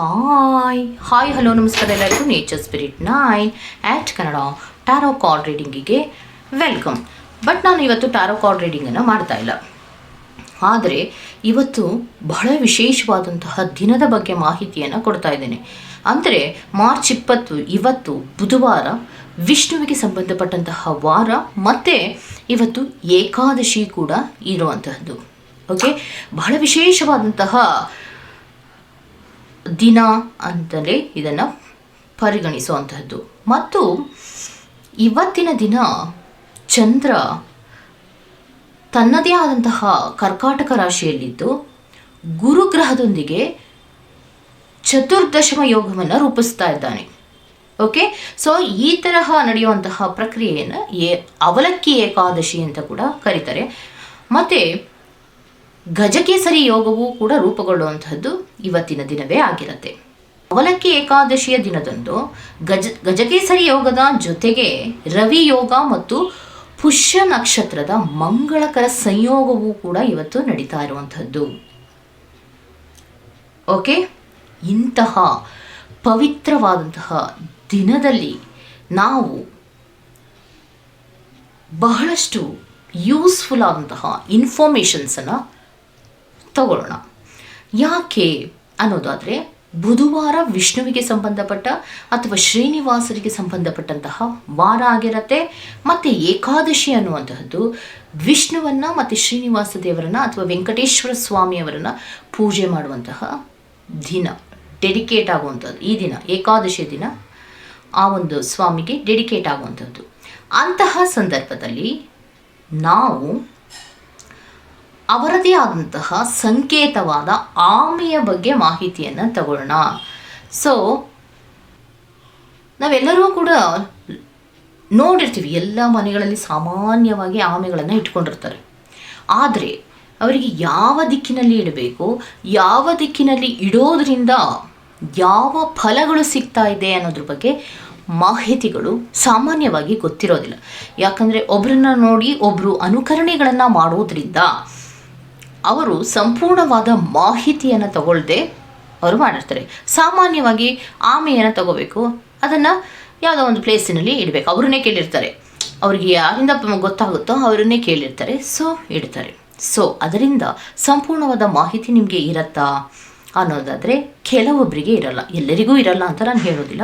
Hi hi hello ನಮಸ್ಕಾರ ಎಲ್ಲರಿಗೂ nature spirit nine at Kannada tarot card ರೀಡಿಂಗಿಗೆ welcome but ನಾನು ಇವತ್ತು ಟ್ಯಾರೋ ಕಾರ್ಡ್ ರೀಡಿಂಗನ್ನು ಮಾಡ್ತಾ ಇಲ್ಲ. ಆದರೆ ಇವತ್ತು ಬಹಳ ವಿಶೇಷವಾದಂತಹ ದಿನದ ಬಗ್ಗೆ ಮಾಹಿತಿಯನ್ನು ಕೊಡ್ತಾ ಇದ್ದೇನೆ. ಅಂದರೆ ಮಾರ್ಚ್ ಇಪ್ಪತ್ತು, ಇವತ್ತು ಬುಧವಾರ, ವಿಷ್ಣುವಿಗೆ ಸಂಬಂಧಪಟ್ಟಂತಹ ವಾರ, ಮತ್ತು ಇವತ್ತು ಏಕಾದಶಿ ಕೂಡ ಇರುವಂತಹದ್ದು. ಓಕೆ ಬಹಳ ವಿಶೇಷವಾದಂತಹ ದಿನ ಅಂತಲೇ ಇದನ್ನು ಪರಿಗಣಿಸುವಂತಹದ್ದು. ಮತ್ತು ಇವತ್ತಿನ ದಿನ ಚಂದ್ರ ತನ್ನದೇ ಆದಂತಹ ಕರ್ಕಾಟಕ ರಾಶಿಯಲ್ಲಿದ್ದು ಗುರುಗ್ರಹದೊಂದಿಗೆ ಚತುರ್ದಶಮ ಯೋಗವನ್ನು ರೂಪಿಸ್ತಾ ಇದ್ದಾನೆ. ಓಕೆ ಸೊ ಈ ತರಹ ನಡೆಯುವಂತಹ ಪ್ರಕ್ರಿಯೆಯನ್ನು ಏ ಅವಲಕ್ಕಿ ಏಕಾದಶಿ ಅಂತ ಕೂಡ ಕರೀತಾರೆ. ಮತ್ತು ಗಜಕೇಸರಿ ಯೋಗವು ಕೂಡ ರೂಪುಗೊಳ್ಳುವಂತಹದ್ದು ಇವತ್ತಿನ ದಿನವೇ ಆಗಿರುತ್ತೆ. ಅವಲಕ್ಕಿ ಏಕಾದಶಿಯ ದಿನದಂದು ಗಜ, ಗಜಕೇಸರಿ ಯೋಗದ ಜೊತೆಗೆ ರವಿ ಯೋಗ ಮತ್ತು ಪುಷ್ಯ ನಕ್ಷತ್ರದ ಮಂಗಳಕರ ಸಂಯೋಗವೂ ಕೂಡ ಇವತ್ತು ನಡೀತಾ ಇರುವಂಥದ್ದು. ಓಕೆ? ಇಂತಹ ಪವಿತ್ರವಾದಂತಹ ದಿನದಲ್ಲಿ ನಾವು ಬಹಳಷ್ಟು ಯೂಸ್ಫುಲ್ ಆದಂತಹ ಇನ್ಫಾರ್ಮೇಷನ್ಸನ್ನು ತಗೊಳ್ಳೋಣ. ಯಾಕೆ ಅನ್ನೋದಾದರೆ ಬುಧವಾರ ವಿಷ್ಣುವಿಗೆ ಸಂಬಂಧಪಟ್ಟ ಅಥವಾ ಶ್ರೀನಿವಾಸರಿಗೆ ಸಂಬಂಧಪಟ್ಟಂತಹ ವಾರ ಆಗಿರತ್ತೆ, ಮತ್ತು ಏಕಾದಶಿ ಅನ್ನುವಂತಹದ್ದು ವಿಷ್ಣುವನ್ನು ಮತ್ತು ಶ್ರೀನಿವಾಸ ದೇವರನ್ನು ಅಥವಾ ವೆಂಕಟೇಶ್ವರ ಸ್ವಾಮಿಯವರನ್ನು ಪೂಜೆ ಮಾಡುವಂತಹ ದಿನ, ಡೆಡಿಕೇಟ್ ಆಗುವಂಥದ್ದು ಈ ದಿನ, ಏಕಾದಶಿ ದಿನ ಆ ಒಂದು ಸ್ವಾಮಿಗೆ ಡೆಡಿಕೇಟ್ ಆಗುವಂಥದ್ದು ಅಂತಹ ಸಂದರ್ಭದಲ್ಲಿ ನಾವು ಅವರದೇ ಆದಂತಹ ಸಂಕೇತವಾದ ಆಮೆಯ ಬಗ್ಗೆ ಮಾಹಿತಿಯನ್ನು ತಗೊಳ್ಳೋಣ. ಸೊ ನಾವೆಲ್ಲರೂ ಕೂಡ ನೋಡಿರ್ತೀವಿ, ಎಲ್ಲ ಮನೆಗಳಲ್ಲಿ ಸಾಮಾನ್ಯವಾಗಿ ಆಮೆಗಳನ್ನು ಇಟ್ಕೊಂಡಿರ್ತಾರೆ. ಆದರೆ, ಅವರಿಗೆ ಯಾವ ದಿಕ್ಕಿನಲ್ಲಿ ಇಡಬೇಕು, ಯಾವ ದಿಕ್ಕಿನಲ್ಲಿ ಇಡೋದ್ರಿಂದ ಯಾವ ಫಲಗಳು ಸಿಗ್ತಾ ಇದೆ ಅನ್ನೋದ್ರ ಬಗ್ಗೆ ಮಾಹಿತಿಗಳು ಸಾಮಾನ್ಯವಾಗಿ ಗೊತ್ತಿರೋದಿಲ್ಲ. ಯಾಕಂದರೆ ಒಬ್ಬರನ್ನ ನೋಡಿ ಒಬ್ಬರು ಅನುಕರಣೆಗಳನ್ನು ಮಾಡೋದ್ರಿಂದ ಅವರು ಸಂಪೂರ್ಣವಾದ ಮಾಹಿತಿಯನ್ನು ತಗೊಳ್ಳದೆ ಅವರು ಮಾಡಿರ್ತಾರೆ. ಸಾಮಾನ್ಯವಾಗಿ ಆಮೆಯನ್ನು ತಗೋಬೇಕು. ಅದನ್ನು ಯಾವುದೋ ಒಂದು ಪ್ಲೇಸಿನಲ್ಲಿ ಇಡಬೇಕು. ಅವ್ರನ್ನೇ ಕೇಳಿರ್ತಾರೆ. ಅವ್ರಿಗೆ ಯಾರಿಂದ ಗೊತ್ತಾಗುತ್ತೋ ಅವರನ್ನೇ ಕೇಳಿರ್ತಾರೆ. ಸೊ ಇಡ್ತಾರೆ. ಸೊ ಅದರಿಂದ ಸಂಪೂರ್ಣವಾದ ಮಾಹಿತಿ ನಿಮಗೆ ಇರತ್ತಾ ಅನ್ನೋದಾದರೆ ಕೆಲವೊಬ್ಬರಿಗೆ ಇರಲ್ಲ. ಎಲ್ಲರಿಗೂ ಇರಲ್ಲ ಅಂತ ನಾನು ಹೇಳೋದಿಲ್ಲ.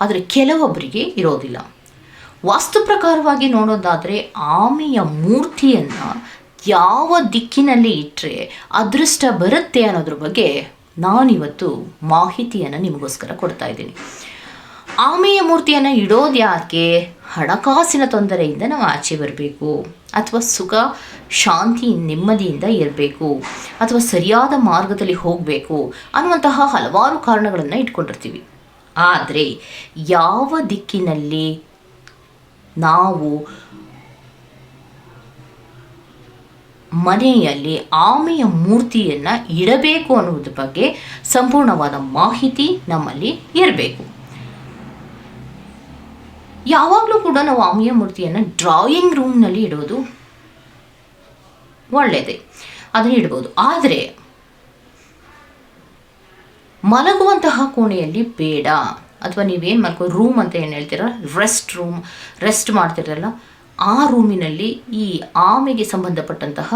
ಆದರೆ ಕೆಲವೊಬ್ಬರಿಗೆ ಇರೋದಿಲ್ಲ. ವಾಸ್ತು ಪ್ರಕಾರವಾಗಿ ನೋಡೋದಾದರೆ ಆಮೆಯ ಮೂರ್ತಿಯನ್ನು ಯಾವ ದಿಕ್ಕಿನಲ್ಲಿ ಇಟ್ಟರೆ ಅದೃಷ್ಟ ಬರುತ್ತೆ ಅನ್ನೋದ್ರ ಬಗ್ಗೆ ನಾನಿವತ್ತು ಮಾಹಿತಿಯನ್ನು ನಿಮಗೋಸ್ಕರ ಕೊಡ್ತಾ ಇದ್ದೀನಿ. ಆಮೆಯ ಮೂರ್ತಿಯನ್ನು ಇಡೋದು ಯಾಕೆ? ಹಣಕಾಸಿನ ತೊಂದರೆಯಿಂದ ನಾವು ಆಚೆ ಬರಬೇಕು. ಅಥವಾ ಸುಖ, ಶಾಂತಿ, ನೆಮ್ಮದಿಯಿಂದ ಇರಬೇಕು. ಅಥವಾ ಸರಿಯಾದ ಮಾರ್ಗದಲ್ಲಿ ಹೋಗಬೇಕು ಅನ್ನುವಂತಹ ಹಲವಾರು ಕಾರಣಗಳನ್ನು ಇಟ್ಕೊಂಡಿರ್ತೀವಿ. ಆದರೆ ಯಾವ ದಿಕ್ಕಿನಲ್ಲಿ ನಾವು ಮನೆಯಲ್ಲಿ ಆಮೆಯ ಮೂರ್ತಿಯನ್ನು ಇಡಬೇಕು ಅನ್ನೋದ್ರ ಬಗ್ಗೆ ಸಂಪೂರ್ಣವಾದ ಮಾಹಿತಿ ನಮ್ಮಲ್ಲಿ ಇರಬೇಕು. ಯಾವಾಗಲೂ ಕೂಡ ನಾವು ಆಮೆಯ ಮೂರ್ತಿಯನ್ನು ಡ್ರಾಯಿಂಗ್ ರೂಮ್ನಲ್ಲಿ ಇಡೋದು ಒಳ್ಳೆಯದೇ ಅದನ್ನು ಇಡ್ಬೋದು. ಆದರೆ ಮಲಗುವಂತಹ ಕೋಣೆಯಲ್ಲಿ ಬೇಡ. ಅಥವಾ ನೀವೇನು ಮಾಡ್ಕೋ ರೂಮ್ ಅಂತ ಏನು ಹೇಳ್ತೀರ? ರೆಸ್ಟ್ ರೂಮ್ ರೆಸ್ಟ್ ಮಾಡ್ತಿರಲ್ಲ? ಆ ರೂಮಿನಲ್ಲಿ ಈ ಆಮೆಗೆ ಸಂಬಂಧಪಟ್ಟಂತಹ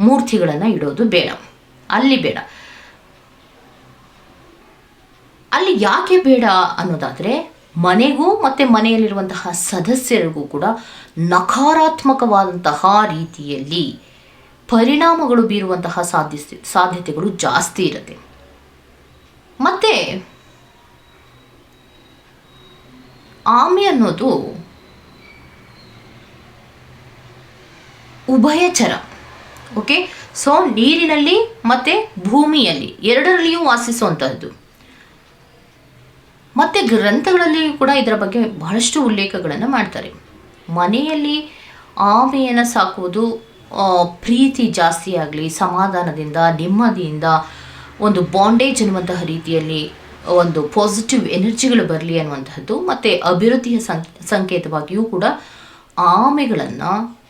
ಮೂರ್ತಿಗಳನ್ನು ಇಡೋದು ಬೇಡ. ಅಲ್ಲಿ ಬೇಡ. ಅಲ್ಲಿ ಯಾಕೆ ಬೇಡ ಅನ್ನೋದಾದರೆ ಮನೆಗೂ ಮತ್ತು ಮನೆಯಲ್ಲಿರುವಂತಹ ಸದಸ್ಯರಿಗೂ ಕೂಡ ನಕಾರಾತ್ಮಕವಾದಂತಹ ರೀತಿಯಲ್ಲಿ ಪರಿಣಾಮಗಳು ಬೀರುವಂತಹ ಸಾಧ್ಯ ಸಾಧ್ಯತೆಗಳು ಜಾಸ್ತಿ ಇರುತ್ತೆ. ಮತ್ತು ಆಮೆ ಅನ್ನೋದು ಉಭಯಚರ ಓಕೆ ಸೊ ನೀರಿನಲ್ಲಿ ಮತ್ತು ಭೂಮಿಯಲ್ಲಿ ಎರಡರಲ್ಲಿಯೂ ವಾಸಿಸುವಂಥದ್ದು ಮತ್ತು ಗ್ರಂಥಗಳಲ್ಲಿಯೂ ಕೂಡ ಇದರ ಬಗ್ಗೆ ಬಹಳಷ್ಟು ಉಲ್ಲೇಖಗಳನ್ನು ಮಾಡ್ತಾರೆ. ಮನೆಯಲ್ಲಿ ಆಮೆಯನ್ನು ಸಾಕುವುದು ಪ್ರೀತಿ ಜಾಸ್ತಿ ಆಗಲಿ, ಸಮಾಧಾನದಿಂದ, ನೆಮ್ಮದಿಯಿಂದ, ಒಂದು ಬಾಂಡೇಜ್ ಅನ್ನುವಂತಹ ರೀತಿಯಲ್ಲಿ ಒಂದು ಪಾಸಿಟಿವ್ ಎನರ್ಜಿಗಳು ಬರಲಿ ಅನ್ನುವಂತಹದ್ದು, ಮತ್ತು ಅಭಿವೃದ್ಧಿಯ ಸಂಕೇತವಾಗಿಯೂ ಕೂಡ ಆಮೆಗಳನ್ನು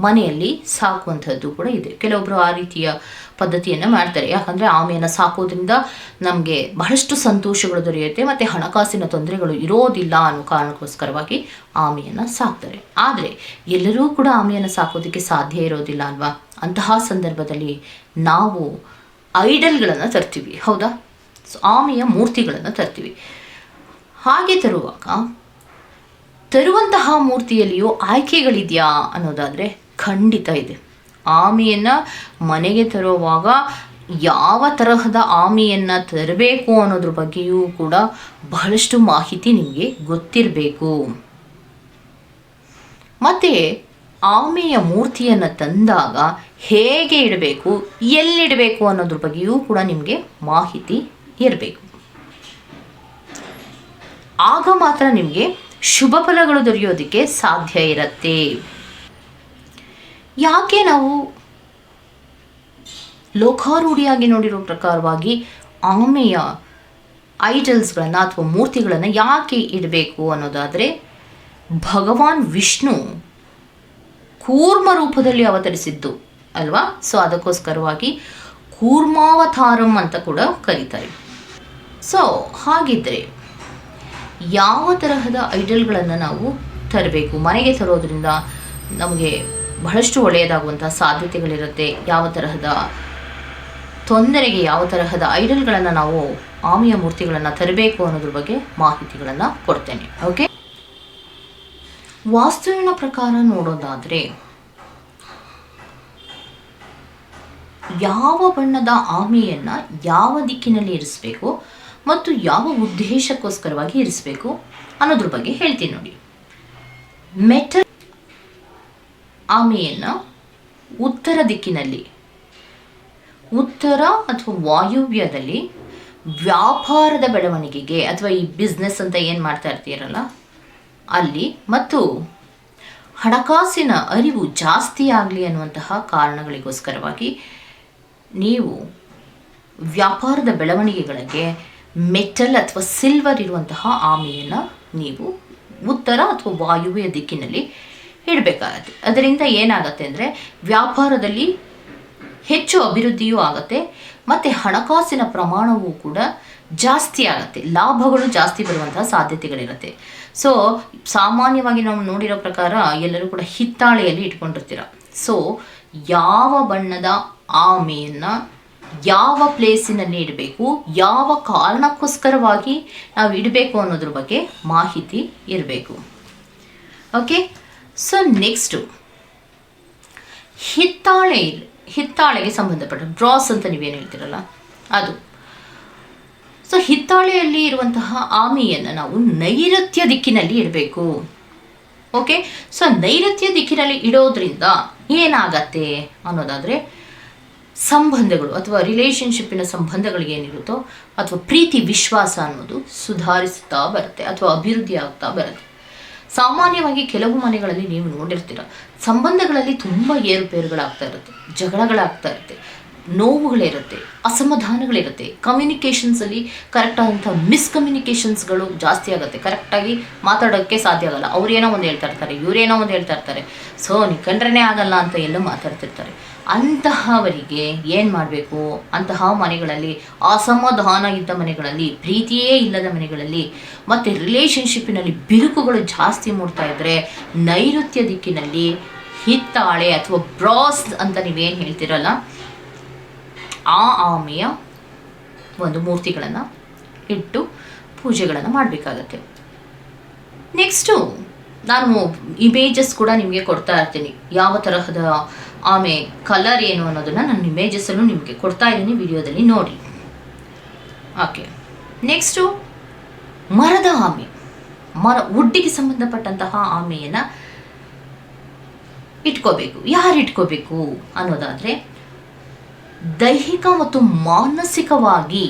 ಮನೆಯಲ್ಲಿ ಸಾಕುವಂಥದ್ದು ಕೂಡ ಇದೆ. ಕೆಲವೊಬ್ಬರು ಆ ರೀತಿಯ ಪದ್ಧತಿಯನ್ನು ಮಾಡ್ತಾರೆ. ಯಾಕಂದರೆ ಆಮೆಯನ್ನು ಸಾಕೋದ್ರಿಂದ ನಮಗೆ ಬಹಳಷ್ಟು ಸಂತೋಷಗಳು ದೊರೆಯುತ್ತೆ, ಮತ್ತು ಹಣಕಾಸಿನ ತೊಂದರೆಗಳು ಇರೋದಿಲ್ಲ ಅನ್ನೋ ಕಾರಣಕ್ಕೋಸ್ಕರವಾಗಿ ಆಮೆಯನ್ನು ಸಾಕ್ತಾರೆ. ಆದರೆ ಎಲ್ಲರೂ ಕೂಡ ಆಮೆಯನ್ನು ಸಾಕೋದಕ್ಕೆ ಸಾಧ್ಯ ಇರೋದಿಲ್ಲ ಅಲ್ವಾ? ಅಂತಹ ಸಂದರ್ಭದಲ್ಲಿ ನಾವು ಐಡಲ್ಗಳನ್ನು ತರ್ತೀವಿ. ಹೌದಾ? ಸೊ ಆಮೆಯ ಮೂರ್ತಿಗಳನ್ನು ತರ್ತೀವಿ. ಹಾಗೆ ತರುವಾಗ ತರುವಂತಹ ಮೂರ್ತಿಯಲ್ಲಿಯೂ ಆಯ್ಕೆಗಳಿದೆಯಾ ಅನ್ನೋದಾದರೆ ಖಂಡಿತ ಇದೆ. ಆಮೆಯನ್ನು ಮನೆಗೆ ತರುವಾಗ ಯಾವ ತರಹದ ಆಮೆಯನ್ನು ತರಬೇಕು ಅನ್ನೋದ್ರ ಬಗ್ಗೆಯೂ ಕೂಡ ಬಹಳಷ್ಟು ಮಾಹಿತಿ ನಿಮಗೆ ಗೊತ್ತಿರಬೇಕು. ಮತ್ತು ಆಮೆಯ ಮೂರ್ತಿಯನ್ನು ತಂದಾಗ ಹೇಗೆ ಇಡಬೇಕು, ಎಲ್ಲಿಡಬೇಕು ಅನ್ನೋದ್ರ ಬಗ್ಗೆಯೂ ಕೂಡ ನಿಮಗೆ ಮಾಹಿತಿ ಇರಬೇಕು. ಆಗ ಮಾತ್ರ ನಿಮಗೆ ಶುಭ ಫಲಗಳು ದೊರೆಯೋದಕ್ಕೆ ಸಾಧ್ಯ ಇರುತ್ತೆ. ಯಾಕೆ ನಾವು ಲೋಕಾರೂಢಿಯಾಗಿ ನೋಡಿರೋ ಪ್ರಕಾರವಾಗಿ ಆಮೆಯ ಐಡಲ್ಸ್ಗಳನ್ನು ಅಥವಾ ಮೂರ್ತಿಗಳನ್ನು ಯಾಕೆ ಇಡಬೇಕು ಅನ್ನೋದಾದರೆ ಭಗವಾನ್ ವಿಷ್ಣು ಕೂರ್ಮ ರೂಪದಲ್ಲಿ ಅವತರಿಸಿದ್ದು ಅಲ್ವಾ? ಸೊ ಅದಕ್ಕೋಸ್ಕರವಾಗಿ ಕೂರ್ಮಾವತಾರಂ ಅಂತ ಕೂಡ ಕರೀತಾರೆ. ಸೊ ಹಾಗಿದ್ದರೆ ಯಾವ ತರಹದ ಐಡಲ್ಗಳನ್ನು ನಾವು ತರಬೇಕು? ಮನೆಗೆ ತರೋದ್ರಿಂದ ನಮಗೆ ಬಹಳಷ್ಟು ಒಳ್ಳೆಯದಾಗುವಂಥ ಸಾಧ್ಯತೆಗಳಿರುತ್ತೆ. ಯಾವ ತರಹದ ತೊಂದರೆಗೆ ಯಾವ ತರಹದ ಐಡಲ್ಗಳನ್ನು ನಾವು ಆಮೆಯ ಮೂರ್ತಿಗಳನ್ನು ತರಬೇಕು ಅನ್ನೋದ್ರ ಬಗ್ಗೆ ಮಾಹಿತಿಗಳನ್ನು ಕೊಡ್ತೇನೆ. ಓಕೆ ವಾಸ್ತುವಿನ ಪ್ರಕಾರ ನೋಡೋದಾದರೆ ಯಾವ ಬಣ್ಣದ ಆಮೆಯನ್ನು ಯಾವ ದಿಕ್ಕಿನಲ್ಲಿ ಇರಿಸಬೇಕು? ಮತ್ತು ಯಾವ ಉದ್ದೇಶಕ್ಕೋಸ್ಕರವಾಗಿ ಇರಿಸಬೇಕು ಅನ್ನೋದ್ರ ಬಗ್ಗೆ ಹೇಳ್ತೀನಿ ನೋಡಿ. ಮೆಟಲ್ ಆಮೆಯನ್ನು ಉತ್ತರ ದಿಕ್ಕಿನಲ್ಲಿ, ಉತ್ತರ ಅಥವಾ ವಾಯುವ್ಯದಲ್ಲಿ ವ್ಯಾಪಾರದ ಬೆಳವಣಿಗೆಗೆ ಅಥವಾ ಈ ಬಿಸ್ನೆಸ್ ಅಂತ ಏನು ಮಾಡ್ತಾ ಇರ್ತೀರಲ್ಲ, ಅಲ್ಲಿ ಮತ್ತು ಹಣಕಾಸಿನ ಅರಿವು ಜಾಸ್ತಿ ಆಗಲಿ ಅನ್ನುವಂತಹ ಕಾರಣಗಳಿಗೋಸ್ಕರವಾಗಿ ನೀವು ವ್ಯಾಪಾರದ ಬೆಳವಣಿಗೆಗಳಿಗೆ ಮೆಟಲ್ ಅಥವಾ ಸಿಲ್ವರ್ ಇರುವಂತಹ ಆಮೆಯನ್ನು ನೀವು ಉತ್ತರ ಅಥವಾ ವಾಯುವ್ಯ ದಿಕ್ಕಿನಲ್ಲಿ ಇಡಬೇಕಾಗತ್ತೆ. ಅದರಿಂದ ಏನಾಗತ್ತೆ ಅಂದರೆ ವ್ಯಾಪಾರದಲ್ಲಿ ಹೆಚ್ಚು ಅಭಿವೃದ್ಧಿಯೂ ಆಗುತ್ತೆ, ಮತ್ತು ಹಣಕಾಸಿನ ಪ್ರಮಾಣವೂ ಕೂಡ ಜಾಸ್ತಿ ಆಗುತ್ತೆ. ಲಾಭಗಳು ಜಾಸ್ತಿ ಬರುವಂತಹ ಸಾಧ್ಯತೆಗಳಿರುತ್ತೆ. ಸೊ ಸಾಮಾನ್ಯವಾಗಿ ನಾವು ನೋಡಿರೋ ಪ್ರಕಾರ ಎಲ್ಲರೂ ಕೂಡ ಹಿತ್ತಾಳೆಯಲ್ಲಿ ಇಟ್ಕೊಂಡಿರ್ತೀರ. ಸೊ ಯಾವ ಬಣ್ಣದ ಆಮೆಯನ್ನು ಯಾವ ಪ್ಲೇಸಿನಲ್ಲಿ ಇಡಬೇಕು, ಯಾವ ಕಾರಣಕ್ಕೋಸ್ಕರವಾಗಿ ನಾವು ಇಡಬೇಕು ಅನ್ನೋದ್ರ ಬಗ್ಗೆ ಮಾಹಿತಿ ಇರಬೇಕು. ಓಕೆ ಸೊ ನೆಕ್ಸ್ಟು ಹಿತ್ತಾಳೆ, ಹಿತ್ತಾಳೆಗೆ ಸಂಬಂಧಪಟ್ಟ ಡ್ರಾಸ್ ಅಂತ ನೀವೇನು ಹೇಳ್ತೀರಲ್ಲ? ಅದು. ಸೊ ಹಿತ್ತಾಳೆಯಲ್ಲಿ ಇರುವಂತಹ ಆಮೆಯನ್ನು ನಾವು ನೈಋತ್ಯ ದಿಕ್ಕಿನಲ್ಲಿ ಇಡಬೇಕು. ಓಕೆ ಸೊ ನೈಋತ್ಯ ದಿಕ್ಕಿನಲ್ಲಿ ಇಡೋದ್ರಿಂದ ಏನಾಗತ್ತೆ ಅನ್ನೋದಾದರೆ ಸಂಬಂಧಗಳು ಅಥವಾ ರಿಲೇಷನ್ಶಿಪ್ಪಿನ ಸಂಬಂಧಗಳಿಗೆ ಏನಿರುತ್ತೋ ಅಥವಾ ಪ್ರೀತಿ, ವಿಶ್ವಾಸ ಅನ್ನೋದು ಸುಧಾರಿಸುತ್ತಾ ಬರುತ್ತೆ ಅಥವಾ ಅಭಿವೃದ್ಧಿ ಆಗ್ತಾ ಬರುತ್ತೆ. ಸಾಮಾನ್ಯವಾಗಿ ಕೆಲವು ಮನೆಗಳಲ್ಲಿ ನೀವು ನೋಡಿರ್ತೀರ, ಸಂಬಂಧಗಳಲ್ಲಿ ತುಂಬ ಏರುಪೇರುಗಳಾಗ್ತಾ ಇರುತ್ತೆ, ಜಗಳಗಳಾಗ್ತಾ ಇರುತ್ತೆ, ನೋವುಗಳಿರುತ್ತೆ, ಅಸಮಾಧಾನಗಳಿರುತ್ತೆ ಕಮ್ಯುನಿಕೇಷನ್ಸಲ್ಲಿ ಕರೆಕ್ಟಾದಂಥ ಮಿಸ್ಕಮ್ಯುನಿಕೇಷನ್ಸ್ಗಳು ಜಾಸ್ತಿ ಆಗುತ್ತೆ ಕರೆಕ್ಟಾಗಿ ಮಾತಾಡೋಕ್ಕೆ ಸಾಧ್ಯ ಆಗಲ್ಲ. ಅವ್ರೇನೋ ಒಂದು ಹೇಳ್ತಾ ಇರ್ತಾರೆ ಇವರೇನೋ ಒಂದು ಹೇಳ್ತಾ ಇರ್ತಾರೆ. ಸೊ ನೀವು ಕಂಡ್ರೇ ಆಗಲ್ಲ ಅಂತ ಎಲ್ಲ ಮಾತಾಡ್ತಿರ್ತಾರೆ. ಅಂತಹವರಿಗೆ ಏನು ಮಾಡಬೇಕು? ಅಂತಹ ಮನೆಗಳಲ್ಲಿ ಅಸಮಾಧಾನ ಇದ್ದ ಮನೆಗಳಲ್ಲಿ, ಪ್ರೀತಿಯೇ ಇಲ್ಲದ ಮನೆಗಳಲ್ಲಿ, ಮತ್ತು ರಿಲೇಷನ್ಶಿಪ್ಪಿನಲ್ಲಿ ಬಿರುಕುಗಳು ಜಾಸ್ತಿ ಮೂಡ್ತಾ ಇದ್ದರೆ ನೈಋತ್ಯ ದಿಕ್ಕಿನಲ್ಲಿ ಹಿತ್ತಾಳೆ ಅಥವಾ ಬ್ರಾಸ್ ಅಂತ ನೀವೇನು ಹೇಳ್ತಿರಲ್ಲ, ಆ ಆಮೆಯ ಒಂದು ಮೂರ್ತಿಗಳನ್ನು ಇಟ್ಟು ಪೂಜೆಗಳನ್ನು ಮಾಡಬೇಕಾಗತ್ತೆ. ನೆಕ್ಸ್ಟು ನಾನು ಇಮೇಜಸ್ ಕೂಡ ನಿಮಗೆ ಕೊಡ್ತಾ ಇರ್ತೀನಿ. ಯಾವ ತರಹದ ಆಮೆ ಕಲರ್ ಏನು ಅನ್ನೋದನ್ನು ನಾನು ಇಮೇಜಸ್ಸನ್ನು ನಿಮಗೆ ಕೊಡ್ತಾ ಇದ್ದೀನಿ ವಿಡಿಯೋದಲ್ಲಿ ನೋಡಿ. ಓಕೆ ನೆಕ್ಸ್ಟು ಮರದ ಆಮೆ. ಮರ ವುಡ್ಡಿಗೆ ಸಂಬಂಧಪಟ್ಟಂತಹ ಆಮೆಯನ್ನು ಇಟ್ಕೋಬೇಕು. ಯಾರು ಇಟ್ಕೋಬೇಕು ಅನ್ನೋದಾದರೆ ದೈಹಿಕ ಮತ್ತು ಮಾನಸಿಕವಾಗಿ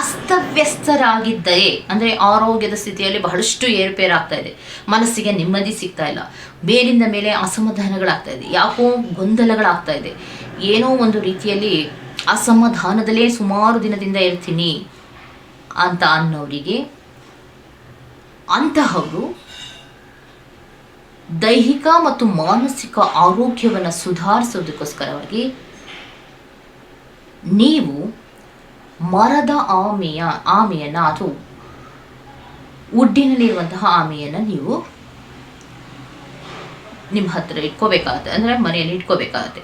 ಅಸ್ತವ್ಯಸ್ತರಾಗಿದ್ದರೆ, ಅಂದರೆ ಆರೋಗ್ಯದ ಸ್ಥಿತಿಯಲ್ಲಿ ಬಹಳಷ್ಟು ಏರುಪೇರಾಗ್ತಾ ಇದೆ. ಮನಸ್ಸಿಗೆ ನೆಮ್ಮದಿ ಸಿಗ್ತಾ ಇಲ್ಲ. ಮೇಲಿಂದ ಮೇಲೆ ಅಸಮಾಧಾನಗಳಾಗ್ತಾ ಇದೆ. ಯಾಕೋ ಗೊಂದಲಗಳಾಗ್ತಾ ಇದೆ. ಏನೋ ಒಂದು ರೀತಿಯಲ್ಲಿ ಅಸಮಾಧಾನದಲ್ಲೇ ಸುಮಾರು ದಿನದಿಂದ ಇರ್ತೀನಿ ಅಂತ ಅನ್ನೋರಿಗೆ ಅಂತಹವರು ದೈಹಿಕ ಮತ್ತು ಮಾನಸಿಕ ಆರೋಗ್ಯವನ್ನು ಸುಧಾರಿಸೋದಕ್ಕೋಸ್ಕರವಾಗಿ ನೀವು ಮರದ ಆಮೆಯ ಆಮೆಯನ್ನು ಅಥವಾ ಉಡ್ಡಿನಲ್ಲಿರುವಂತಹ ಆಮೆಯನ್ನು ನೀವು ನಿಮ್ಮ ಹತ್ರ ಇಟ್ಕೋಬೇಕಾಗತ್ತೆ. ಅಂದರೆ ಮನೆಯಲ್ಲಿ ಇಟ್ಕೋಬೇಕಾಗತ್ತೆ.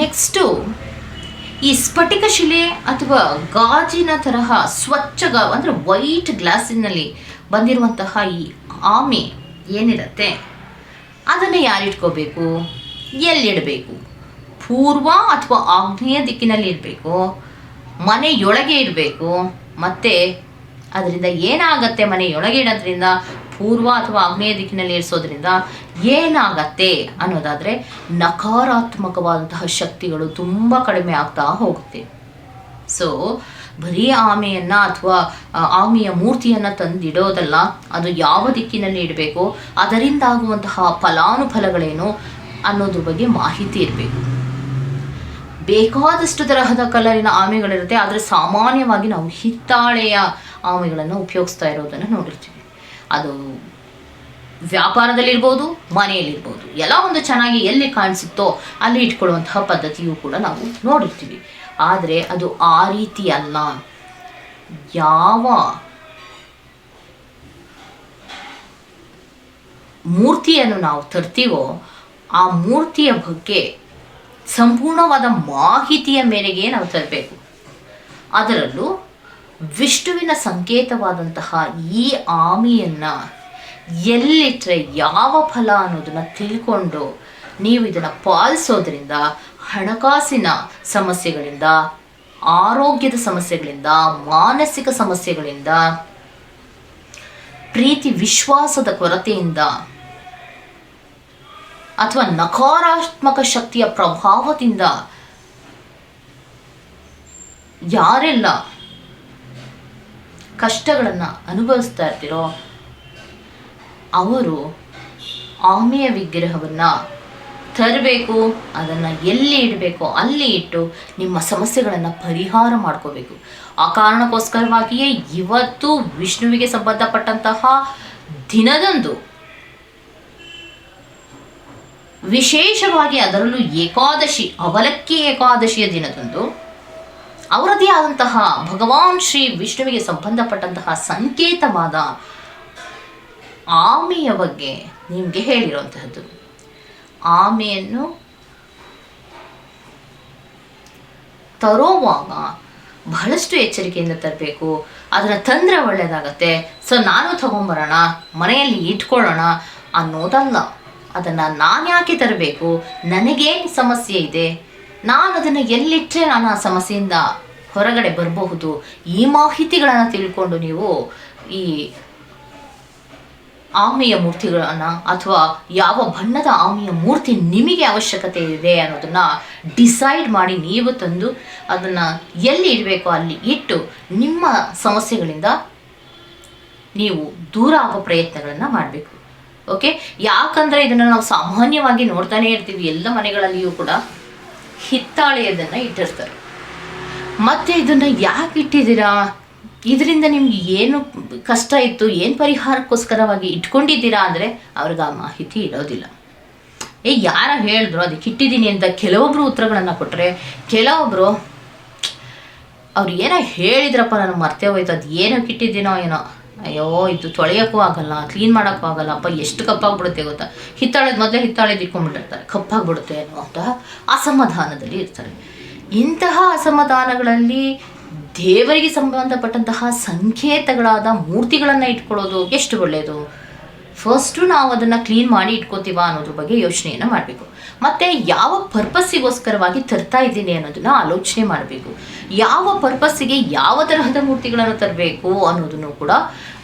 ನೆಕ್ಸ್ಟು ಈ ಸ್ಫಟಿಕ ಶಿಲೆ ಅಥವಾ ಗಾಜಿನ ತರಹ ಸ್ವಚ್ಛ ಗಾ, ಅಂದರೆ ವೈಟ್ ಗ್ಲಾಸಿನಲ್ಲಿ ಬಂದಿರುವಂತಹ ಈ ಆಮೆ ಏನಿರುತ್ತೆ? ಅದನ್ನು ಯಾರಿಟ್ಕೋಬೇಕು ಎಲ್ಲಿಡಬೇಕು ಪೂರ್ವ ಅಥವಾ ಆಗ್ನೇಯ ದಿಕ್ಕಿನಲ್ಲಿ ಇರಬೇಕು ಮನೆಯೊಳಗೆ ಇರಬೇಕು. ಮತ್ತು ಅದರಿಂದ ಏನಾಗತ್ತೆ? ಮನೆಯೊಳಗೆ ಇಡೋದ್ರಿಂದ, ಪೂರ್ವ ಅಥವಾ ಆಗ್ನೇಯ ದಿಕ್ಕಿನಲ್ಲಿ ಇರಿಸೋದ್ರಿಂದ ಏನಾಗತ್ತೆ ಅನ್ನೋದಾದರೆ ನಕಾರಾತ್ಮಕವಾದಂತಹ ಶಕ್ತಿಗಳು ತುಂಬ ಕಡಿಮೆ ಆಗ್ತಾ ಹೋಗುತ್ತೆ. ಸೊ ಬರೀ ಆಮೆಯನ್ನು ಅಥವಾ ಆಮೆಯ ಮೂರ್ತಿಯನ್ನು ತಂದಿಡೋದಲ್ಲ, ಅದು ಯಾವ ದಿಕ್ಕಿನಲ್ಲಿ ಇಡಬೇಕು ಅದರಿಂದ ಆಗುವಂತಹ ಫಲಾನುಫಲಗಳೇನು ಅನ್ನೋದ್ರ ಬಗ್ಗೆ ಮಾಹಿತಿ ಇರಬೇಕು. ಬೇಕಾದಷ್ಟು ತರಹದ ಕಲರಿನ ಆಮೆಗಳಿರುತ್ತೆ, ಆದರೆ ಸಾಮಾನ್ಯವಾಗಿ ನಾವು ಹಿತ್ತಾಳೆಯ ಆಮೆಗಳನ್ನು ಉಪಯೋಗಿಸ್ತಾ ಇರೋದನ್ನು ನೋಡಿರ್ತೀವಿ. ಅದು ವ್ಯಾಪಾರದಲ್ಲಿರ್ಬೋದು, ಮನೆಯಲ್ಲಿರ್ಬೋದು, ಎಲ್ಲ ಒಂದು ಚೆನ್ನಾಗಿ ಎಲ್ಲಿ ಕಾಣಿಸುತ್ತೋ ಅಲ್ಲಿ ಇಟ್ಕೊಳ್ಳುವಂತಹ ಪದ್ಧತಿಯೂ ಕೂಡ ನಾವು ನೋಡಿರ್ತೀವಿ. ಆದರೆ ಅದು ಆ ರೀತಿ ಅಲ್ಲ. ಯಾವ ಮೂರ್ತಿಯನ್ನು ನಾವು ತರ್ತೀವೋ, ಆ ಮೂರ್ತಿಯ ಬಗ್ಗೆ ಸಂಪೂರ್ಣವಾದ ಮಾಹಿತಿಯ ಮೇರೆಗೆ ನಾವು ತರಬೇಕು. ಅದರಲ್ಲೂ ವಿಷ್ಣುವಿನ ಸಂಕೇತವಾದಂತಹ ಈ ಆಮಿಯನ್ನು ಎಲ್ಲಿಟ್ಟರೆ ಯಾವ ಫಲ ಅನ್ನೋದನ್ನು ತಿಳ್ಕೊಂಡು ನೀವು ಇದನ್ನು ಪಾಲಿಸೋದ್ರಿಂದ ಹಣಕಾಸಿನ ಸಮಸ್ಯೆಗಳಿಂದ, ಆರೋಗ್ಯದ ಸಮಸ್ಯೆಗಳಿಂದ, ಮಾನಸಿಕ ಸಮಸ್ಯೆಗಳಿಂದ, ಪ್ರೀತಿ, ವಿಶ್ವಾಸದ ಕೊರತೆಯಿಂದ ಅಥವಾ ನಕಾರಾತ್ಮಕ ಶಕ್ತಿಯ ಪ್ರಭಾವದಿಂದ? ಯಾರೆಲ್ಲ ಕಷ್ಟಗಳನ್ನು ಅನುಭವಿಸ್ತಾ ಇರ್ತಿರೋ, ಅವರು ಆಮೆಯ ವಿಗ್ರಹವನ್ನು ತರಬೇಕು, ಅದನ್ನು ಎಲ್ಲಿ ಇಡಬೇಕು, ಅಲ್ಲಿ ಇಟ್ಟು ನಿಮ್ಮ ಸಮಸ್ಯೆಗಳನ್ನು ಪರಿಹಾರ ಮಾಡ್ಕೋಬೇಕು. ಆ ಕಾರಣಕ್ಕೋಸ್ಕರವಾಗಿಯೇ ಇವತ್ತು ವಿಷ್ಣುವಿಗೆ ಸಂಬಂಧಪಟ್ಟಂತಹ ದಿನದಂದು ವಿಶೇಷವಾಗಿ ಅದರಲ್ಲೂ ಏಕಾದಶಿ, ಅವಲಕ್ಕಿ ಏಕಾದಶಿಯ ದಿನದಂದು ಅವರದೇ ಆದಂತಹ ಭಗವಾನ್ ಶ್ರೀ ವಿಷ್ಣುವಿಗೆ ಸಂಬಂಧಪಟ್ಟಂತಹ ಸಂಕೇತವಾದ ಆಮೆಯ ಬಗ್ಗೆ ನಿಮಗೆ ಹೇಳಿರುವಂತಹದ್ದು. ಆಮೆಯನ್ನು ತರೋವಾಗ ಬಹಳಷ್ಟು ಎಚ್ಚರಿಕೆಯಿಂದ ತರಬೇಕು. ಅದರ ತಂದ್ರೆ ಒಳ್ಳೆಯದಾಗತ್ತೆ ಸೊ, ನಾನು ತಗೊಂಬರೋಣ, ಮನೆಯಲ್ಲಿ ಇಟ್ಕೊಳ್ಳೋಣ ಅನ್ನೋದಲ್ಲ. ಅದನ್ನು ನಾನು ಯಾಕೆ ತರಬೇಕು? ನನಗೇನು ಸಮಸ್ಯೆ ಇದೆ? ನಾನು ಅದನ್ನು ಎಲ್ಲಿಟ್ಟರೆ ನಾನು ಆ ಸಮಸ್ಯೆಯಿಂದ ಹೊರಗಡೆ ಬರಬಹುದು? ಈ ಮಾಹಿತಿಗಳನ್ನು ತಿಳ್ಕೊಂಡು ನೀವು ಈ ಆಮೆಯ ಮೂರ್ತಿಗಳನ್ನು ಅಥವಾ ಯಾವ ಬಣ್ಣದ ಆಮೆಯ ಮೂರ್ತಿ ನಿಮಗೆ ಅವಶ್ಯಕತೆ ಇದೆ ಅನ್ನೋದನ್ನು ಡಿಸೈಡ್ ಮಾಡಿ ನೀವು ತಂದು ಅದನ್ನು ಎಲ್ಲಿ ಇಡಬೇಕು ಅಲ್ಲಿ ಇಟ್ಟು ನಿಮ್ಮ ಸಮಸ್ಯೆಗಳಿಂದ ನೀವು ದೂರ ಆಗೋ ಪ್ರಯತ್ನಗಳನ್ನು ಮಾಡಬೇಕು. ಓಕೆ ಯಾಕಂದ್ರೆ ಇದನ್ನ ನಾವು ಸಾಮಾನ್ಯವಾಗಿ ನೋಡ್ತಾನೆ ಇರ್ತೀವಿ, ಎಲ್ಲ ಮನೆಗಳಲ್ಲಿಯೂ ಕೂಡ. ಹಿತ್ತಾಳೆಯದನ್ನ ಇಟ್ಟಿರ್ತಾರೆ. ಮತ್ತೆ ಇದನ್ನ ಯಾಕೆ ಇಟ್ಟಿದ್ದೀರಾ? ಇದರಿಂದ ನಿಮ್ಗೆ ಏನು ಕಷ್ಟ ಇತ್ತು, ಏನು ಪರಿಹಾರಕ್ಕೋಸ್ಕರವಾಗಿ ಇಟ್ಕೊಂಡಿದ್ದೀರಾ ಅಂದರೆ ಅವ್ರಿಗೆ ಆ ಮಾಹಿತಿ ಇರೋದಿಲ್ಲ. ಏ, ಯಾರ ಹೇಳಿದ್ರು, ಅದಕ್ಕೆ ಇಟ್ಟಿದ್ದೀನಿ ಅಂತ ಕೆಲವೊಬ್ರು ಉತ್ತರಗಳನ್ನು ಕೊಟ್ಟರೆ ಕೆಲವೊಬ್ರು, ಅವ್ರು ಏನೋ ಹೇಳಿದ್ರಪ್ಪ, ನಾನು ಮರ್ತೇ ಹೋಯ್ತು, ಅದು ಏನಕ್ಕೆ ಇಟ್ಟಿದ್ದೀನೋ ಏನೋ. ಅಯ್ಯೋ, ಇದು ತೊಳೆಯೋಕ್ಕೂ ಆಗಲ್ಲ ಕ್ಲೀನ್ ಮಾಡೋಕ್ಕೂ ಆಗಲ್ಲ. ಅಪ್ಪ, ಎಷ್ಟು ಕಪ್ಪಾಗ್ಬಿಡುತ್ತೆ ಗೊತ್ತಾ? ಹಿತ್ತಾಳೆದ ಮೊದಲೇ ಹಿತ್ತಾಳೆ ಇಟ್ಕೊಂಡ್ಬಿಟ್ಟಿರ್ತಾರೆ ಕಪ್ಪಾಗ್ಬಿಡುತ್ತೆ ಅನ್ನುವಂತಹ ಅಸಮಾಧಾನದಲ್ಲಿ ಇರ್ತಾರೆ. ಇಂತಹ ಅಸಮಾಧಾನಗಳಲ್ಲಿ ದೇವರಿಗೆ ಸಂಬಂಧಪಟ್ಟಂತಹ ಸಂಕೇತಗಳಾದ ಮೂರ್ತಿಗಳನ್ನು ಇಟ್ಕೊಳ್ಳೋದು ಎಷ್ಟು ಒಳ್ಳೆಯದು? ಫಸ್ಟು ನಾವು ಅದನ್ನು ಕ್ಲೀನ್ ಮಾಡಿ ಇಟ್ಕೋತೀವ ಅನ್ನೋದ್ರ ಬಗ್ಗೆ ಯೋಚನೆಯನ್ನು ಮಾಡಬೇಕು. ಮತ್ತು ಯಾವ ಪರ್ಪಸ್ಸಿಗೋಸ್ಕರವಾಗಿ ತರ್ತಾ ಇದ್ದೀನಿ ಅನ್ನೋದನ್ನು ಆಲೋಚನೆ ಮಾಡಬೇಕು. ಯಾವ ಪರ್ಪಸ್ಸಿಗೆ ಯಾವ ತರಹದ ಮೂರ್ತಿಗಳನ್ನು ತರಬೇಕು ಅನ್ನೋದನ್ನು ಕೂಡ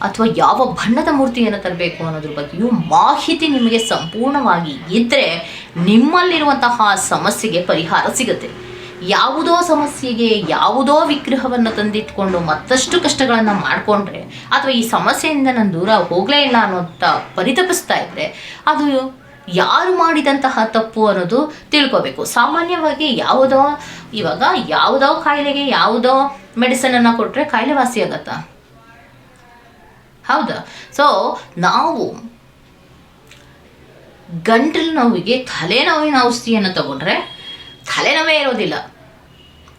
ಅಥವಾ ಯಾವ ಬಣ್ಣದ ಮೂರ್ತಿಯನ್ನು ತರಬೇಕು ಅನ್ನೋದ್ರ ಬಗ್ಗೆಯೂ ಮಾಹಿತಿ ನಿಮಗೆ ಸಂಪೂರ್ಣವಾಗಿ ಇದ್ದರೆ ನಿಮ್ಮಲ್ಲಿರುವಂತಹ ಸಮಸ್ಯೆಗೆ ಪರಿಹಾರ ಸಿಗುತ್ತೆ. ಯಾವುದೋ ಸಮಸ್ಯೆಗೆ ಯಾವುದೋ ವಿಗ್ರಹವನ್ನು ತಂದಿಟ್ಕೊಂಡು ಮತ್ತಷ್ಟು ಕಷ್ಟಗಳನ್ನು ಮಾಡಿಕೊಂಡ್ರೆ ಅಥವಾ ಈ ಸಮಸ್ಯೆಯಿಂದ ನಾನು ದೂರ ಹೋಗಲೇ ಇಲ್ಲ ಅನ್ನೋಂಥ ಪರಿತಪಿಸ್ತಾ ಇದ್ದರೆ ಅದು ಯಾರು ಮಾಡಿದಂತಹ ತಪ್ಪು ಅನ್ನೋದು ತಿಳ್ಕೋಬೇಕು. ಸಾಮಾನ್ಯವಾಗಿ ಯಾವುದೋ ಇವಾಗ ಯಾವುದೋ ಕಾಯಿಲೆಗೆ ಯಾವುದೋ ಮೆಡಿಸನನ್ನು ಕೊಟ್ಟರೆ ಕಾಯಿಲೆ ವಾಸಿ ಆಗತ್ತಾ ಹೌದಾ. ಸೊ ನಾವು ಗಂಟಲು ನೋವಿಗೆ ತಲೆನೋವಿನ ಔಷಧಿಯನ್ನು ತಗೊಂಡ್ರೆ ತಲೆನೋವೇ ಇರೋದಿಲ್ಲ.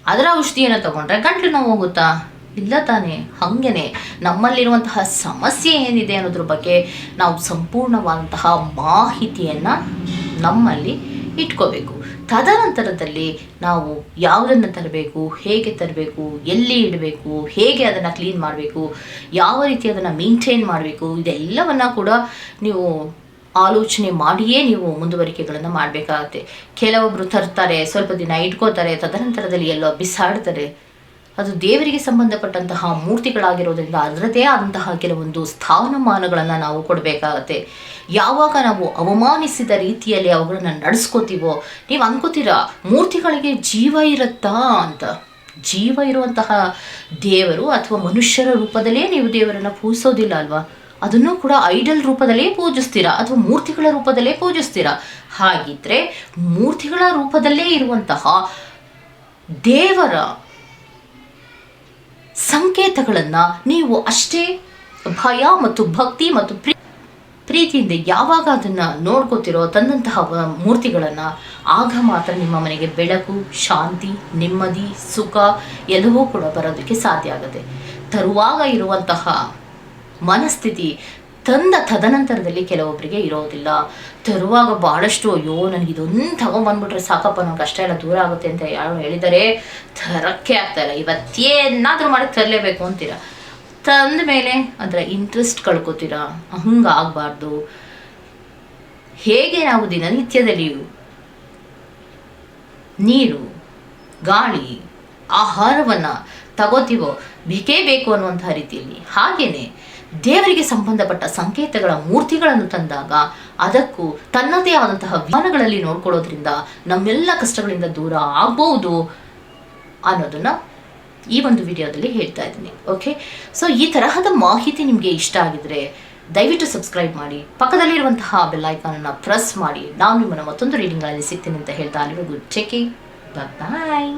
ಅದರ ಔಷಧಿಯನ್ನು ತಗೊಂಡ್ರೆ ಗಂಟಲು ನೋವು ಹೋಗುತ್ತಾ? ಇಲ್ಲ ತಾನೇ. ಹಾಗೇನೆ. ನಮ್ಮಲ್ಲಿರುವಂತಹ ಸಮಸ್ಯೆ ಏನಿದೆ ಅನ್ನೋದ್ರ ಬಗ್ಗೆ ನಾವು ಸಂಪೂರ್ಣವಾದಂತಹ ಮಾಹಿತಿಯನ್ನು ನಮ್ಮಲ್ಲಿ ಇಟ್ಕೋಬೇಕು. ತದನಂತರದಲ್ಲಿ ನಾವು ಯಾವುದನ್ನು ತರಬೇಕು, ಹೇಗೆ ತರಬೇಕು, ಎಲ್ಲಿ ಇಡಬೇಕು, ಹೇಗೆ ಅದನ್ನು ಕ್ಲೀನ್ ಮಾಡಬೇಕು, ಯಾವ ರೀತಿ ಅದನ್ನು ಮೇಂಟೈನ್ ಮಾಡಬೇಕು, ಇದೆಲ್ಲವನ್ನು ಕೂಡ ನೀವು ಆಲೋಚನೆ ಮಾಡಿಯೇ ನೀವು ಮುಂದುವರಿಕೆಗಳನ್ನು ಮಾಡಬೇಕಾಗುತ್ತೆ. ಕೆಲವೊಬ್ಬರು ತರ್ತಾರೆ, ಸ್ವಲ್ಪ ದಿನ ಇಟ್ಕೋತಾರೆ, ತದನಂತರದಲ್ಲಿ ಎಲ್ಲೋ ಬಿಸಾಡ್ತಾರೆ. ಅದು ದೇವರಿಗೆ ಸಂಬಂಧಪಟ್ಟಂತಹ ಮೂರ್ತಿಗಳಾಗಿರೋದ್ರಿಂದ ಅದರದೇ ಆದಂತಹ ಕೆಲವೊಂದು ಸ್ಥಾನಮಾನಗಳನ್ನು ನಾವು ಕೊಡಬೇಕಾಗತ್ತೆ. ಯಾವಾಗ ನಾವು ಅವಮಾನಿಸಿದ ರೀತಿಯಲ್ಲಿ ಅವುಗಳನ್ನು ನಡೆಸ್ಕೋತೀವೋ, ನೀವು ಅನ್ಕೋತೀರಾ, ಮೂರ್ತಿಗಳಿಗೆ ಜೀವ ಇರುತ್ತಾ ಅಂತ. ಜೀವ ಇರುವಂತಹ ದೇವರು ಅಥವಾ ಮನುಷ್ಯರ ರೂಪದಲ್ಲೇ ನೀವು ದೇವರನ್ನು ಪೂಜಿಸೋದಿಲ್ಲ ಅಲ್ವಾ? ಅದನ್ನು ಕೂಡ ಐಡಲ್ ರೂಪದಲ್ಲೇ ಪೂಜಿಸ್ತೀರಾ ಅಥವಾ ಮೂರ್ತಿಗಳ ರೂಪದಲ್ಲೇ ಪೂಜಿಸ್ತೀರಾ? ಹಾಗಿದ್ರೆ ಮೂರ್ತಿಗಳ ರೂಪದಲ್ಲೇ ಇರುವಂತಹ ದೇವರ ಸಂಕೇತಗಳನ್ನು ನೀವು ಅಷ್ಟೇ ಭಯ ಮತ್ತು ಭಕ್ತಿ ಮತ್ತು ಪ್ರೀ ಪ್ರೀತಿಯಿಂದ ಯಾವಾಗ ಅದನ್ನು ನೋಡ್ಕೋತಿರೋ ತಂದಂತಹ ಮೂರ್ತಿಗಳನ್ನ, ಆಗ ಮಾತ್ರ ನಿಮ್ಮ ಮನೆಗೆ ಬೆಳಕು, ಶಾಂತಿ, ನೆಮ್ಮದಿ, ಸುಖ ಎಲ್ಲವೂ ಕೂಡ ಬರೋದಕ್ಕೆ ಸಾಧ್ಯ ಆಗುತ್ತೆ. ತರುವಾಗ ಇರುವಂತಹ ಮನಸ್ಥಿತಿ ತಂದ ತದನಂತರದಲ್ಲಿ ಕೆಲವೊಬ್ಬರಿಗೆ ಇರೋದಿಲ್ಲ. ತರುವಾಗ ಬಹಳಷ್ಟು ಅಯ್ಯೋ, ನನಗೆ ಇದೊಂದು ತಗೊಂಬಂದ್ಬಿಟ್ರೆ ಸಾಕಪ್ಪ, ನನಗೆ ಕಷ್ಟ ಎಲ್ಲ ದೂರ ಆಗುತ್ತೆ ಅಂತ ಯಾರು ಹೇಳಿದರೆ ತರಕ್ಕೆ ಆಗ್ತಾಯಿಲ್ಲ ಇವತ್ತೇನಾದರೂ ಮಾಡಿ ತರಲೇಬೇಕು ಅಂತೀರ. ತಂದ ಮೇಲೆ ಅದರ ಇಂಟ್ರೆಸ್ಟ್ ಕಳ್ಕೊತೀರಾ. ಹಂಗಾಗಬಾರ್ದು. ಹೇಗೆ ನಾವು ದಿನನಿತ್ಯದಲ್ಲಿಯೂ ನೀರು, ಗಾಳಿ, ಆಹಾರವನ್ನು ತಗೋತೀವೋ, ಬೇಕೇ ಬೇಕು ಅನ್ನುವಂಥ ರೀತಿಯಲ್ಲಿ. ಹಾಗೇನೆ ದೇವರಿಗೆ ಸಂಬಂಧಪಟ್ಟ ಸಂಕೇತಗಳ ಮೂರ್ತಿಗಳನ್ನು ತಂದಾಗ ಅದಕ್ಕೂ ತನ್ನದೇ ಆದಂತಹ ವಿಧಾನಗಳಲ್ಲಿ ನೋಡ್ಕೊಳ್ಳೋದ್ರಿಂದ ನಮ್ಮೆಲ್ಲ ಕಷ್ಟಗಳಿಂದ ದೂರ ಆಗ್ಬೋದು ಅನ್ನೋದನ್ನ ಈ ಒಂದು ವಿಡಿಯೋದಲ್ಲಿ ಹೇಳ್ತಾ ಇದ್ದೀನಿ ಓಕೆ ಸೊ ಈ ತರಹದ ಮಾಹಿತಿ ನಿಮಗೆ ಇಷ್ಟ ಆಗಿದ್ರೆ ದಯವಿಟ್ಟು ಸಬ್ಸ್ಕ್ರೈಬ್ ಮಾಡಿ, ಪಕ್ಕದಲ್ಲಿರುವಂತಹ ಬೆಲ್ ಐಕಾನನ್ನು ಪ್ರೆಸ್ ಮಾಡಿ. ನಾನು ನಿಮ್ಮನ್ನು ಮತ್ತೊಂದು ರೀಡಿಂಗ್ಗಳಲ್ಲಿ ಸಿಗ್ತೀನಿ ಅಂತ ಹೇಳ್ತಾ ಅಲ್ಲಿವರೆಗೂ ಚೆಕಿ ಬಾಯ್